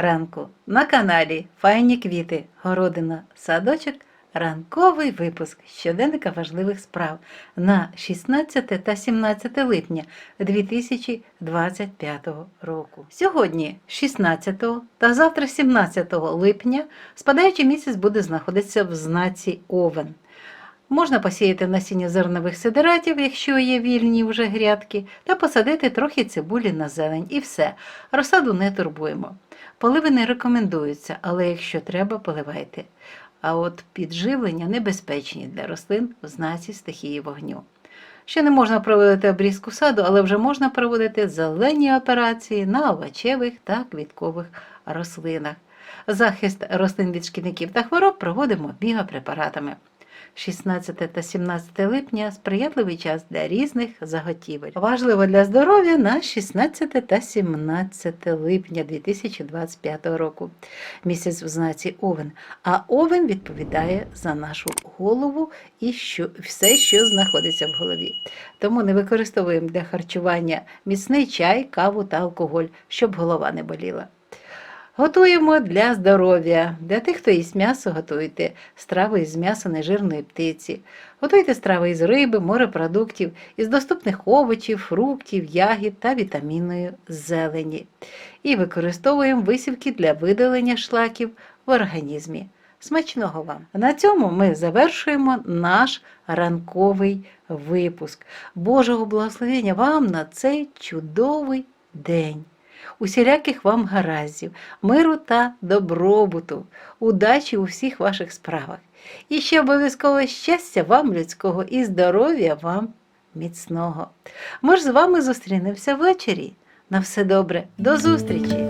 ранку на каналі Файні квіти, городина, садочок. Ранковий випуск щоденника важливих справ на 16 та 17 липня 2025 року. Сьогодні, 16 та завтра 17 липня, спадаючий місяць буде знаходитися в знаці Овен. Можна посіяти насіння зернових сидератів, якщо є вільні вже грядки, та посадити трохи цибулі на зелень. І все. Розсаду не турбуємо. Поливи не рекомендуються, але якщо треба, поливайте. А от підживлення небезпечні для рослин в знаці стихії вогню. Ще не можна проводити обрізку саду, але вже можна проводити зелені операції на овочевих та квіткових рослинах. Захист рослин від шкідників та хвороб проводимо біопрепаратами. 16 та 17 липня сприятливий час для різних заготівель. Важливо для здоров'я на 16 та 17 липня 2025 року. Місяць в знаці Овен. А Овен відповідає за нашу голову і що, все, що знаходиться в голові. Тому не використовуємо для харчування міцний чай, каву та алкоголь, щоб голова не боліла. Готуємо для здоров'я. Для тих, хто їсть м'ясо, готуйте страви із м'яса нежирної птиці. Готуйте страви із риби, морепродуктів, із доступних овочів, фруктів, ягід та вітамінної зелені. І використовуємо висівки для видалення шлаків в організмі. Смачного вам! На цьому ми завершуємо наш ранковий випуск. Божого благословення вам на цей чудовий день! Усіляких вам гараздів, миру та добробуту, удачі у всіх ваших справах. І ще обов'язково щастя вам людського і здоров'я вам міцного. Ми ж з вами зустрінемося ввечері. На все добре, до зустрічі!